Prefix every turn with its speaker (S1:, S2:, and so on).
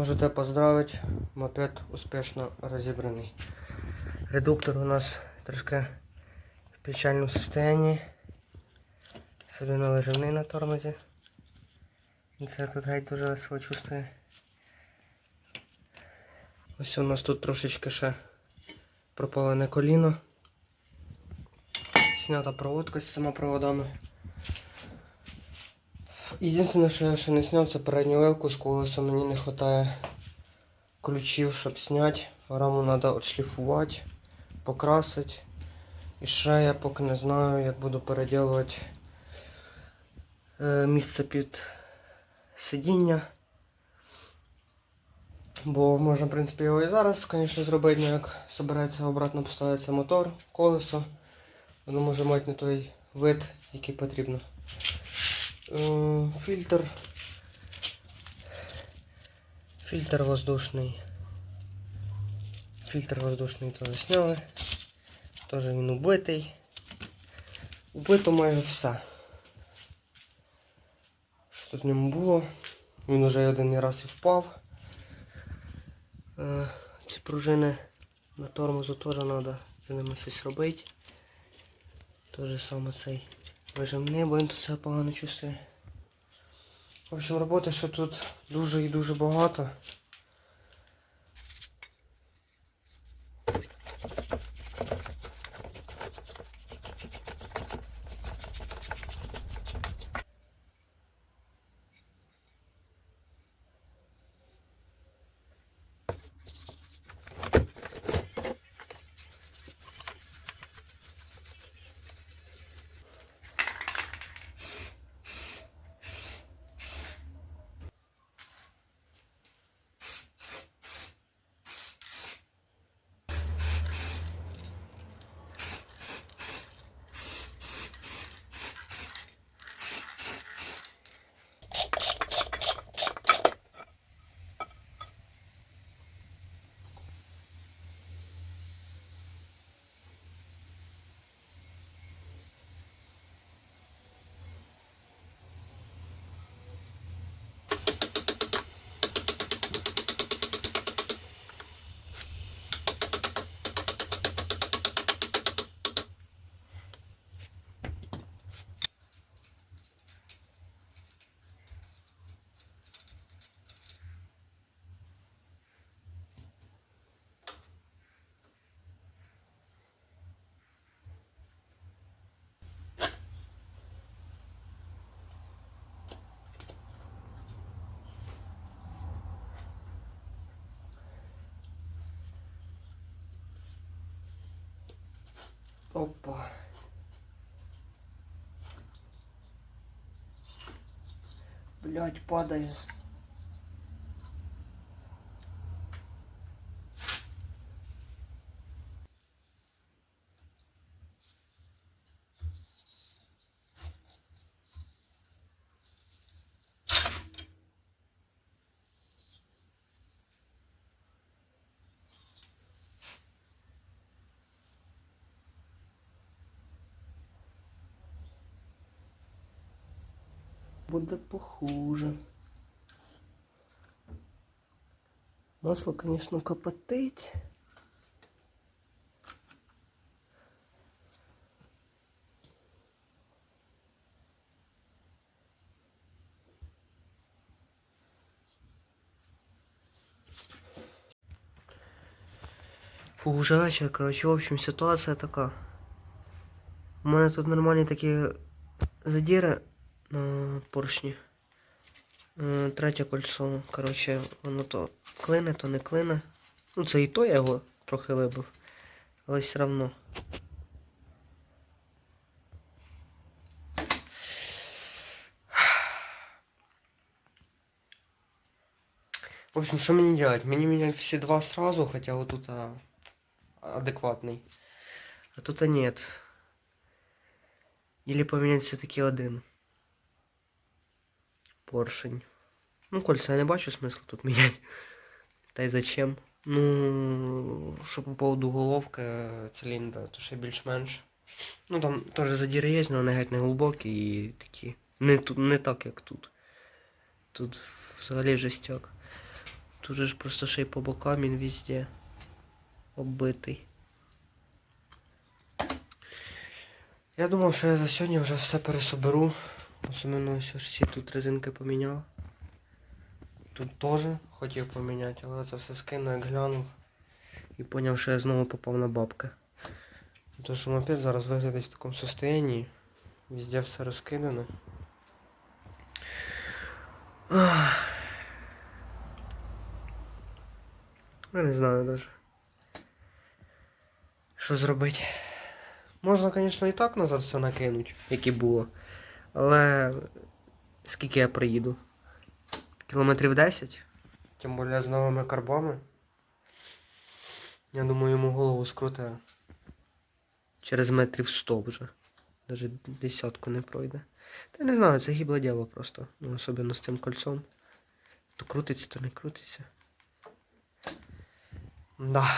S1: Можете поздравити, мопед успішно розібраний. Редуктор у нас трошки в печальному. Солено леживний на тормозі. Це тут геть дуже себе чувствує. Ось у нас тут трошечки ще пропалене коліно. Снята проводка з цими проводами. Єдине, що я ще не зняв, це передню велку з колесом. Мені не вистачає ключів, щоб зняти. Раму треба відшліфувати, покрасити. І ще я поки не знаю, як буду переділувати е, місце під сидіння. Бо можна, в принципі, його і зараз, звісно, зробити, але як збирається обратно поставиться мотор, колесо. Воно може мати не той вид, який потрібно. Е, Фільтр. Фільтр воздушний. Фільтр воздушний теж зняли. Теж він убитий. Убито майже все. Що тут в ньому було? Він вже один раз і впав. Е, Ці пружини на тормозу теж треба з ними щось робити. Те же саме цей вижимний, бо він тут себе погано чувствує. В общем, роботи ще тут дуже і дуже багато. Опа. Блять, падає. Буде похуже. Масло, конечно, копотить. Фу, уже вечір, короче, в общем, ситуація така. У мене тут нормальні такі задіри на поршні. Е, Третє кольцо, коротше, воно то клине, то не клине. Ну це і то я його трохи вибив. Але все одно. В общем, что мне делать? Мне менять все два сразу, хотя вот тут а, адекватный. А тут а нет. Или поменять все-таки один. Поршень. Ну, кольца я не бачу смисла тут міняти. Та й зачем? Ну, що по поводу головки циліндра, то ще більш-менш. Ну там теж задіри є, але вони геть не глибокі і такі. Не, тут, не так, як тут. Тут взагалі жестяк. Тут же ж просто ще й по бокам він везде оббитий. Я думав, що я за сьогодні вже все пересоберу. Особливо ось аж тут резинки поміняв. Тут теж хотів поміняти, але це все скинув, як глянув. І поняв, що я знову попав на бабки. Тому що мопед зараз виглядає в такому состоянии. Везде все розкидано. Я не знаю даже. Що зробити? Можна, звісно, і так назад все накинуть, як і було. Але скільки я приїду? Кілометрів 10? Тим більше з новими карбами. Я думаю, йому голову скруте. Через метрів 100 вже. Даже десятку не пройде. Та не знаю, це гібле діло просто. Ну, особливо з цим кольцом. То крутиться, то не крутиться. Да.